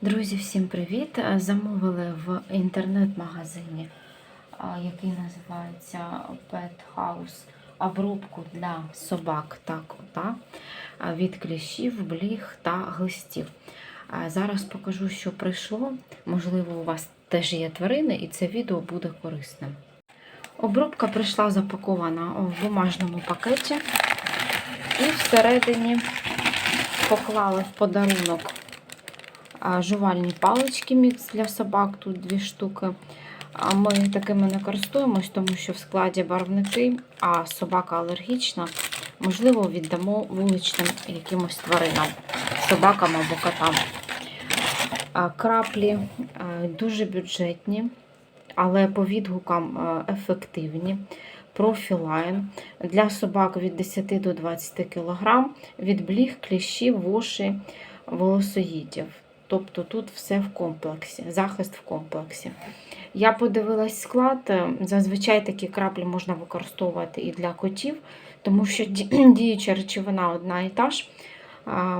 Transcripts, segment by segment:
Друзі, всім привіт! Е, Замовили в інтернет-магазині, який називається Pet House, обробку для собак та кота від кліщів, бліг та глистів. Зараз покажу, що прийшло. Можливо, у вас теж є тварини, і це відео буде корисним. Обробка прийшла запакована в бумажному пакеті, і всередині поклали в подарунок жувальні палички мікс для собак, тут дві штуки. А Ми такими не користуємось, тому що в складі барвники, а собака алергічна, можливо, віддамо вуличним якимось тваринам, собакам або котам. Краплі дуже бюджетні, але по відгукам ефективні. Профілайн для собак від 10 до 20 кг, від бліг, кліщів, воші, волосоїдів. Тобто тут все в комплексі, захист в комплексі. Я подивилась склад. е, Зазвичай такі краплі можна використовувати і для котів, тому що діюча речовина одна і та ж.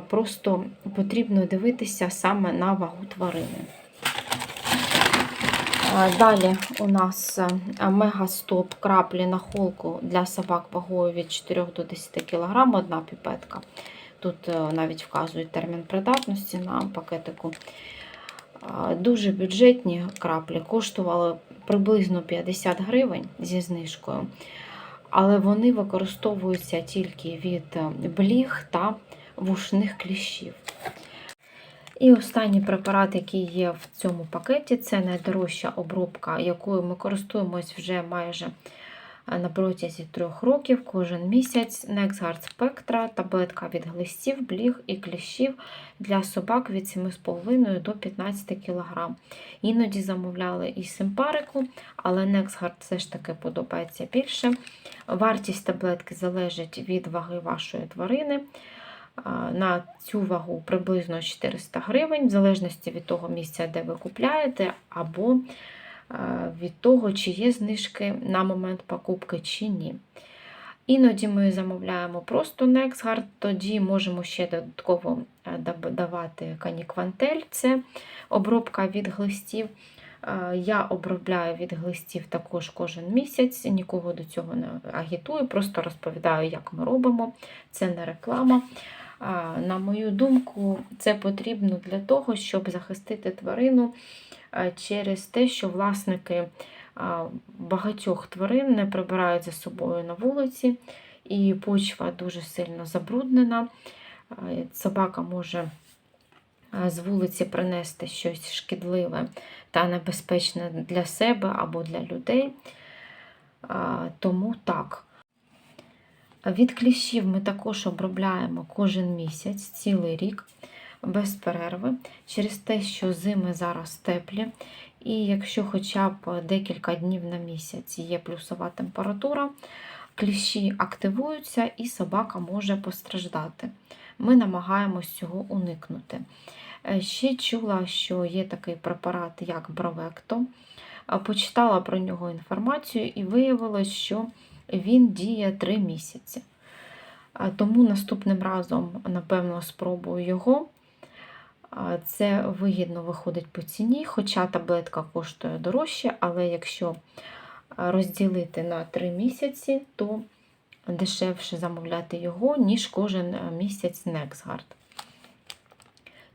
Просто потрібно дивитися саме на вагу тварини. Далі у нас е, мегастоп краплі на холку для собак вагою від 4 до 10 кг, одна піпетка. Тут е, навіть вказують термін придатності на пакетику. Дуже бюджетні краплі, коштували приблизно 50 гривень зі знижкою, але вони використовуються тільки від е, бліг та вушних кліщів. І останній препарат, який є в цьому пакеті, це найдорожча обробка, якою ми користуємось вже майже е, на протязі трьох років кожен місяць. NexGard Spectra, таблетка від глистів, бліг і кліщів для собак від 7,5 до 15 кг. Іноді замовляли і симпарику, але NexGard все ж таки подобається більше. Вартість таблетки залежить від ваги вашої тварини. На цю вагу приблизно 400 гривень, в залежності від того місця, де ви купляєте, або від того, чи є знижки на момент покупки, чи ні. Іноді ми замовляємо просто NexGard, тоді можемо ще додатково е, давати каніквантель, це обробка від глистів. Е, Я обробляю від глистів також кожен місяць, нікого до цього не агітую, просто розповідаю, як ми робимо. Це не реклама. На мою думку, це потрібно для того, щоб захистити тварину через те, що власники багатьох тварин не прибирають за собою на вулиці, і почва дуже сильно забруднена. Собака може з вулиці принести щось шкідливе та небезпечне для себе або для людей. Тому так. Від кліщів ми також обробляємо кожен місяць, цілий рік, без перерви, через те, що зими зараз теплі, і якщо хоча б декілька днів на місяць є плюсова температура, кліщі активуються і собака може постраждати. Ми намагаємось цього уникнути. Е, Ще чула, що є такий препарат, як Бровекто. Е, Почитала про нього інформацію і виявилось, що він діє 3 місяці. Тому наступним разом, напевно, спробую його. Це вигідно виходить по ціні, хоча таблетка коштує дорожче, але якщо розділити на 3 місяці, то дешевше замовляти його, ніж кожен місяць NexGard.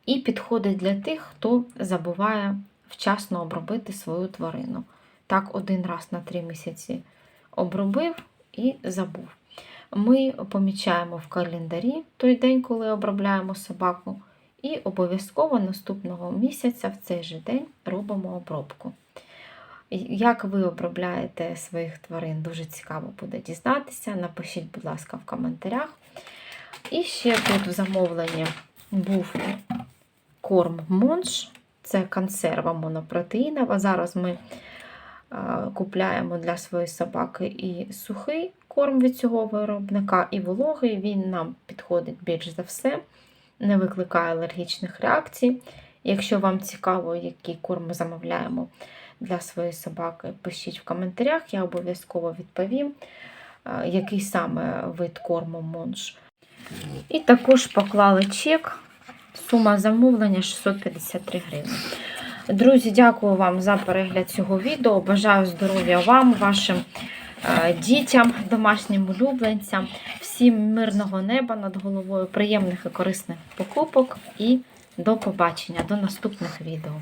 І підходить для тих, хто забуває вчасно обробити свою тварину. Так, один раз на 3 місяці обробив і забув. Ми помічаємо в календарі той день, коли обробляємо собаку, і обов'язково наступного місяця в цей же день робимо обробку. Як ви обробляєте своїх тварин, дуже цікаво буде дізнатися. Напишіть, будь ласка, в коментарях. І ще тут в замовленні був корм Монш, це консерва монопротеїнова. Зараз ми а, купляємо для своєї собаки і сухий корм від цього виробника, і вологий. Він нам підходить більш за все, не викликає алергічних реакцій. Якщо вам цікаво, який корм замовляємо для своєї собаки, пишіть в коментарях, я обов'язково відповім, який саме вид корму Монш. І також поклали чек Сума замовлення 653 гривні. Друзі, дякую вам за перегляд цього відео. Бажаю здоров'я вам, вашим дітям, домашнім улюбленцям, всім мирного неба над головою, приємних і корисних покупок і до побачення, до наступних відео.